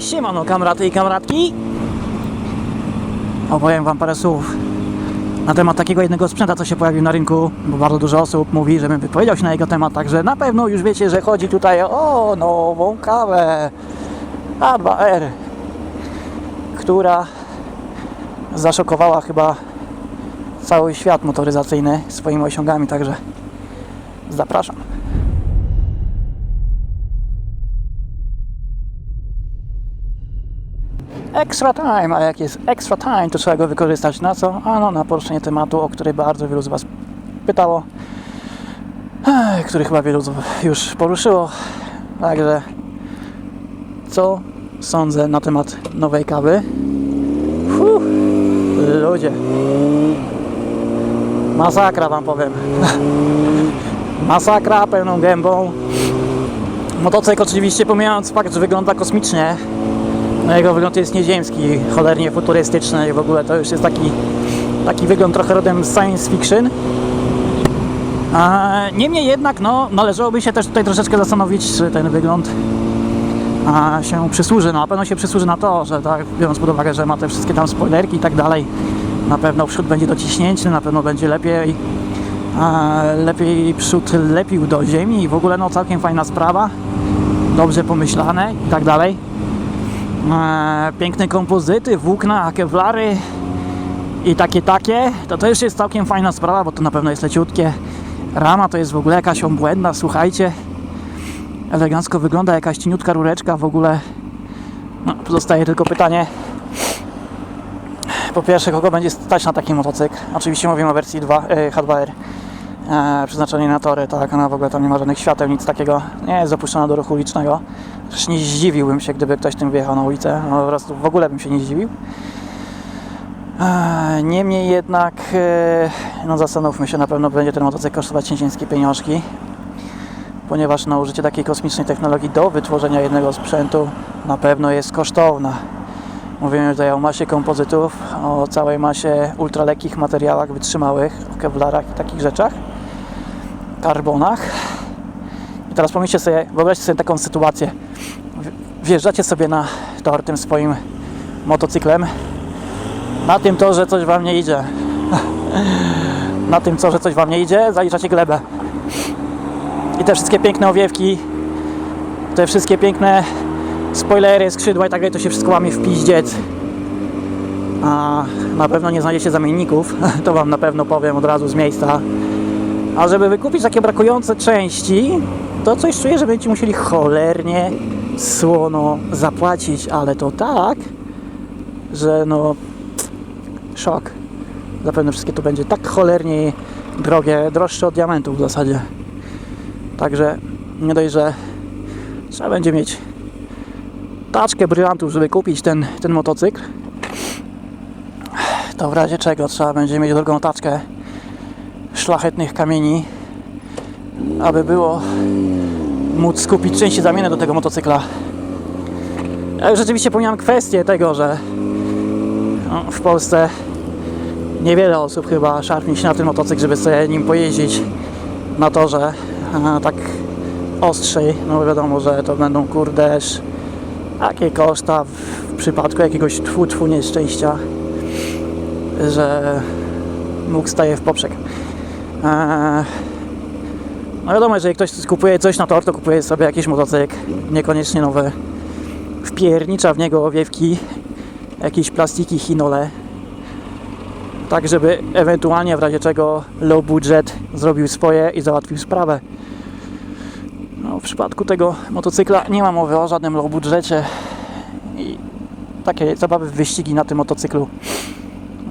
Siemano kamraty i kamratki Opowiem wam parę słów na temat takiego jednego sprzęta, co się pojawił na rynku, bo bardzo dużo osób mówi, żebym wypowiedział się na jego temat, także na pewno już wiecie, że chodzi tutaj o nową kawę A2R, która zaszokowała chyba cały świat motoryzacyjny swoimi osiągami, także zapraszam. Extra time, a jak jest extra time, to trzeba go wykorzystać na co? Ano na poruszenie tematu, o który bardzo wielu z Was pytało, który chyba wielu już poruszyło. Także co sądzę na temat nowej kawy? Fuh, ludzie. Masakra Wam powiem. Masakra pełną gębą. Motocykl oczywiście pomijając fakt, że wygląda kosmicznie, no jego wygląd jest nieziemski, cholernie futurystyczny i w ogóle to już jest taki, taki wygląd trochę rodem science fiction. A, niemniej jednak no, należałoby się też tutaj troszeczkę zastanowić, czy ten wygląd a, się przysłuży. No, na pewno się przysłuży na to, że tak, biorąc pod uwagę, że ma te wszystkie tam spoilerki i tak dalej, na pewno przód będzie dociśnięty, na pewno będzie lepiej a, lepiej przód lepił do ziemi i w ogóle no całkiem fajna sprawa, dobrze pomyślane i tak dalej. E, piękne kompozyty, włókna, kewlary i takie takie, to to już jest całkiem fajna sprawa, bo to na pewno jest leciutkie. Rama to jest w ogóle jakaś obłędna, słuchajcie. Elegancko wygląda, jakaś cieniutka rureczka w ogóle. No, pozostaje tylko pytanie. Po pierwsze, kogo będzie stać na taki motocykl? Oczywiście mówimy o wersji 2, e, H2R e, na tory, tak, ona w ogóle tam nie ma żadnych świateł, nic takiego, nie jest dopuszczona do ruchu ulicznego. Też nie zdziwiłbym się, gdyby ktoś tym wyjechał na ulicę, no, po prostu w ogóle bym się nie zdziwił. E, Niemniej jednak, e, no zastanówmy się, na pewno będzie ten motocykl kosztować ciężkie pieniążki, ponieważ no, użycie takiej kosmicznej technologii do wytworzenia jednego sprzętu na pewno jest kosztowne. Mówimy tutaj o masie kompozytów, o całej masie ultralekkich materiałach wytrzymałych, o kevlarach i takich rzeczach, karbonach. I teraz pomyślcie sobie, wyobraźcie sobie taką sytuację. Wjeżdżacie sobie na tor tym swoim motocyklem, na tym torze coś Wam nie idzie. Na tym torze coś Wam nie idzie, zaliczacie glebę. I te wszystkie piękne owiewki, te wszystkie piękne spoilery, skrzydła i tak dalej, to się wszystko łamie w piździec. A na pewno nie znajdziecie zamienników, to Wam na pewno powiem od razu z miejsca. A żeby wykupić takie brakujące części, to coś czuję, że będziecie musieli cholernie słono zapłacić, ale to tak, że no szok. Zapewne wszystkie to będzie tak cholernie drogie, droższe od diamentów w zasadzie. Także nie dość, że trzeba będzie mieć taczkę brylantów, żeby kupić ten, ten motocykl, to w razie czego trzeba będzie mieć drugą taczkę szlachetnych kamieni, aby było móc skupić części zamienne do tego motocykla. Rzeczywiście pomijam kwestię tego, że no, w Polsce niewiele osób chyba szarpnie się na ten motocykl, żeby sobie nim pojeździć na torze tak ostrzej. No wiadomo, że to będą kurdeż takie koszta w przypadku jakiegoś tfu, tfu nieszczęścia, że mógł staje w poprzek. Eee, no wiadomo, jeżeli ktoś kupuje coś na tor, to kupuje sobie jakiś motocykl, niekoniecznie nowy. Wpiernicza w niego owiewki, jakieś plastiki, chinole. Tak, żeby ewentualnie w razie czego low budget zrobił swoje i załatwił sprawę. No, w przypadku tego motocykla nie ma mowy o żadnym low budżecie i takie zabawy w wyścigi na tym motocyklu.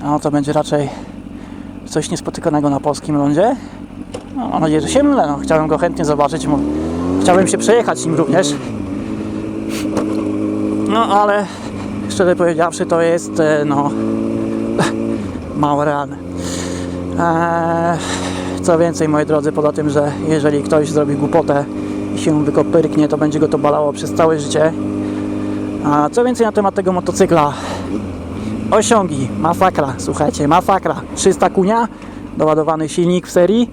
No to będzie raczej coś niespotykanego na polskim lądzie. No, mam nadzieję, że się mylę. No, chciałem go chętnie zobaczyć. Mu, chciałem się przejechać nim również. No ale szczerze powiedziawszy to jest e, no mało realne. Eee, co więcej, moi drodzy, poza tym, że jeżeli ktoś zrobi głupotę i się wykopyrknie, to będzie go to balało przez całe życie. A co więcej na temat tego motocykla? Osiągi, masakra, słuchajcie, masakra. 300 kunia, doładowany silnik w serii.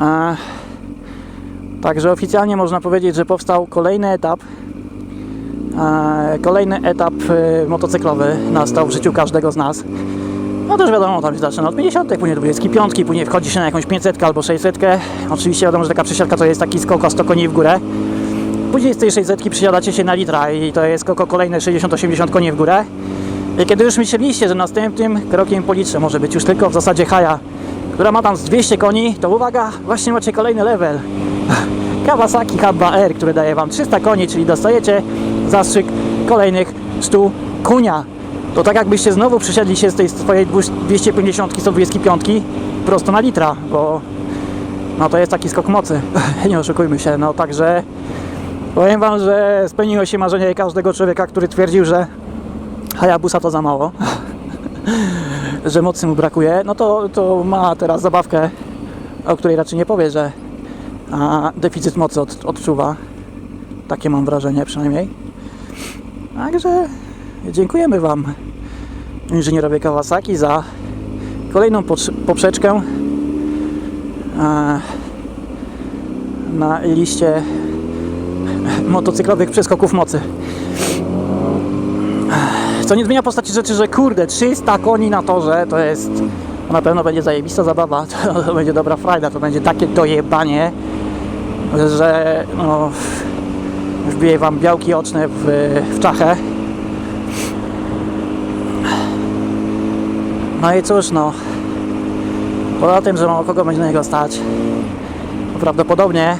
Eee, także oficjalnie można powiedzieć, że powstał kolejny etap E, Kolejny etap e, motocyklowy nastał w życiu każdego z nas. No też wiadomo, tam się zaczyna od 50, później do 25, później wchodzi się na jakąś 500 albo 600. Oczywiście wiadomo, że taka przesiadka to jest taki skok o 100 koni w górę. Później z tej 600 przysiadacie się na litra i to jest kolejne 60-80 koni w górę. I kiedy już myśleliście, że następnym krokiem po litrze może być już tylko w zasadzie haja, która ma tam z 200 koni, to uwaga, właśnie macie kolejny level. Kawasaki H2R, który daje Wam 300 koni, czyli dostajecie zastrzyk kolejnych 100 kunia. To tak jakbyście znowu przesiadli się z tej swojej 250 125 prosto na litra, bo no to jest taki skok mocy, nie oszukujmy się, no także powiem Wam, że spełniło się marzenie każdego człowieka, który twierdził, że Hayabusa to za mało, że mocy mu brakuje, no to, to ma teraz zabawkę, o której raczej nie powie, że a, deficyt mocy od, odczuwa. Takie mam wrażenie przynajmniej. Także dziękujemy Wam, inżynierowie Kawasaki, za kolejną poprzeczkę na liście motocyklowych przeskoków mocy. Co nie zmienia postaci rzeczy, że kurde, 300 koni na torze to jest. Na pewno będzie zajebista zabawa, to, będzie dobra frajda, to będzie takie dojebanie, że no, wbije wam białki oczne w, w czachę. No i cóż, no. Poza tym, że mało kogo będzie na niego stać, prawdopodobnie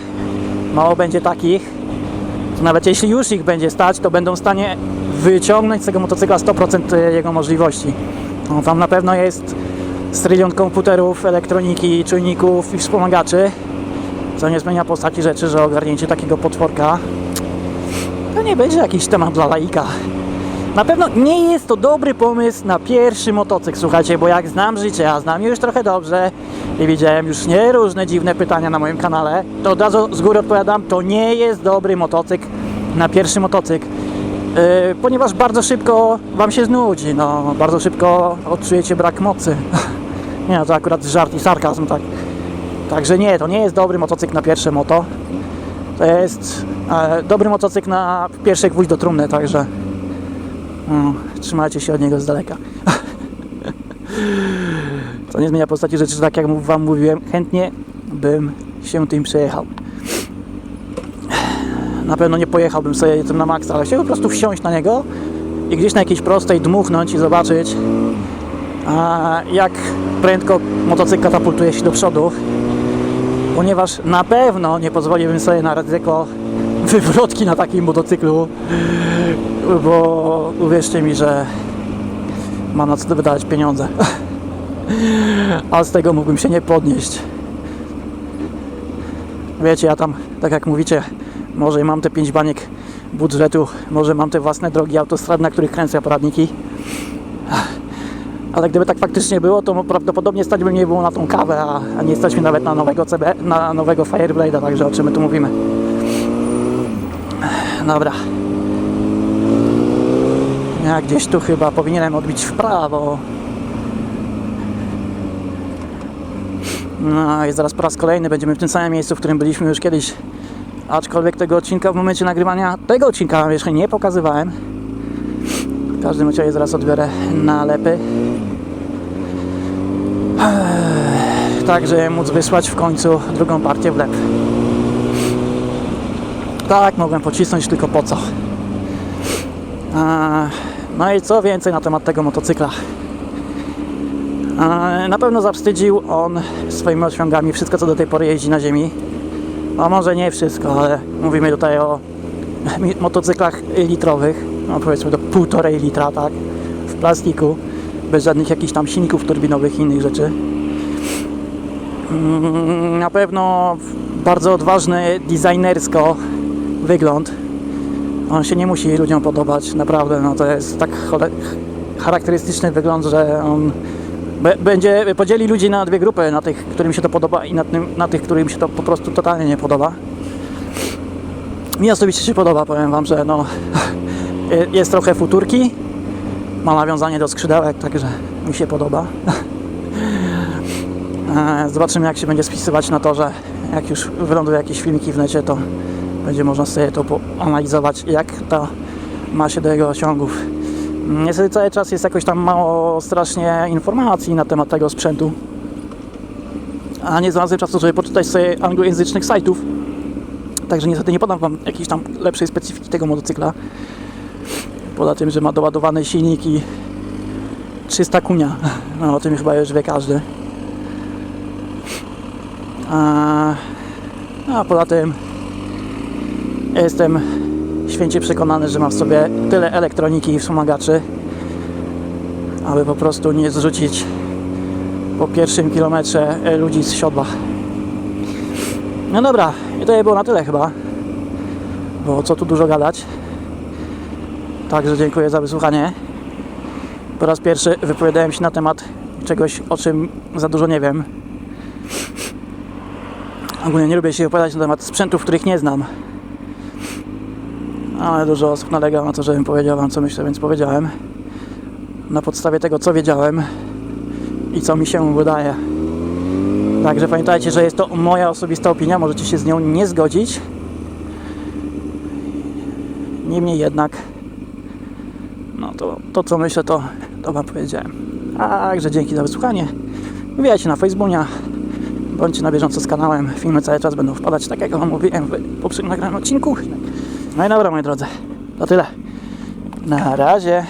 mało będzie takich, nawet jeśli już ich będzie stać, to będą w stanie wyciągnąć z tego motocykla 100% jego możliwości. No, tam na pewno jest strylion komputerów, elektroniki, czujników i wspomagaczy, co nie zmienia postaci rzeczy, że ogarnięcie takiego potworka to nie będzie jakiś temat dla laika. Na pewno nie jest to dobry pomysł na pierwszy motocykl, słuchajcie, bo jak znam życie, a znam je już trochę dobrze i widziałem już nie różne dziwne pytania na moim kanale, to od razu z góry odpowiadam, to nie jest dobry motocykl na pierwszy motocykl. Yy, ponieważ bardzo szybko Wam się znudzi, no, bardzo szybko odczujecie brak mocy. nie no, to akurat żart i sarkazm, tak. Także nie, to nie jest dobry motocykl na pierwsze moto. To jest e, dobry motocykl na pierwszy gwóźdź do trumny, także no, trzymajcie się od niego z daleka. To nie zmienia postaci rzeczy, tak jak Wam mówiłem, chętnie bym się tym przejechał. Na pewno nie pojechałbym sobie tym na maksa, ale chciałbym po prostu wsiąść na niego i gdzieś na jakiejś prostej dmuchnąć i zobaczyć, a, jak prędko motocykl katapultuje się do przodu. Ponieważ na pewno nie pozwoliłbym sobie na ryzyko wywrotki na takim motocyklu, bo uwierzcie mi, że ma na co wydać pieniądze. A z tego mógłbym się nie podnieść. Wiecie, ja tam, tak jak mówicie, może mam te 5 baniek budżetu, może mam te własne drogi autostradne, na których kręcę poradniki. Ale gdyby tak faktycznie było, to prawdopodobnie stać by nie było na tą kawę, a, a nie stać mi nawet na nowego CB, na nowego Fireblade'a, także o czym my tu mówimy. Dobra. Ja gdzieś tu chyba powinienem odbić w prawo. No i zaraz po raz kolejny będziemy w tym samym miejscu, w którym byliśmy już kiedyś. Aczkolwiek tego odcinka w momencie nagrywania tego odcinka wierzchni nie pokazywałem. W każdym razie zaraz odbiorę nalepy. Tak, żeby móc wysłać w końcu drugą partię w lep. Tak, mogłem pocisnąć, tylko po co? No i co więcej na temat tego motocykla? Na pewno zawstydził on swoimi osiągami wszystko, co do tej pory jeździ na ziemi. A może nie wszystko, ale mówimy tutaj o motocyklach litrowych, no powiedzmy do półtorej litra, tak, w plastiku, bez żadnych jakichś tam silników turbinowych i innych rzeczy. Mm, Na pewno bardzo odważny designersko wygląd. On się nie musi ludziom podobać, naprawdę, no to jest tak charakterystyczny wygląd, że on będzie podzieli ludzi na dwie grupy, na tych, którym się to podoba i na, tym, na tych, którym się to po prostu totalnie nie podoba. Mi osobiście się podoba, powiem Wam, że no, jest trochę futurki, ma nawiązanie do skrzydełek, także mi się podoba. E, Zobaczymy jak się będzie spisywać na to, że jak już wylądują jakieś filmiki w necie, to będzie można sobie to poanalizować, jak ta ma się do jego osiągów. Niestety cały czas jest jakoś tam mało strasznie informacji na temat tego sprzętu. A nie znalazłem czasu, żeby poczytać sobie anglojęzycznych sajtów. Także niestety nie podam Wam jakiejś tam lepszej specyfiki tego motocykla. Poza tym, że ma doładowany silnik i 300 kunia. No o tym chyba już wie każdy. A, a poza tym jestem święcie przekonany, że ma w sobie tyle elektroniki i wspomagaczy, aby po prostu nie zrzucić po pierwszym kilometrze e, ludzi z siodła. No dobra, i to było na tyle chyba, bo co tu dużo gadać. Także dziękuję za wysłuchanie. Po raz pierwszy wypowiadałem się na temat czegoś, o czym za dużo nie wiem. Ogólnie nie lubię się wypowiadać na temat sprzętów, których nie znam. Ale dużo osób nalega na to, żebym powiedział Wam, co myślę, więc powiedziałem. Na podstawie tego, co wiedziałem i co mi się wydaje. Także pamiętajcie, że jest to moja osobista opinia, możecie się z nią nie zgodzić. Niemniej jednak, no to, to co myślę, to, to Wam powiedziałem. Także dzięki za wysłuchanie. Wbijajcie na Facebooka, bądźcie na bieżąco z kanałem. Filmy cały czas będą wpadać, tak jak Wam mówiłem w poprzednim nagranym odcinku. No i dobra, moi drodzy, to tyle. Na razie.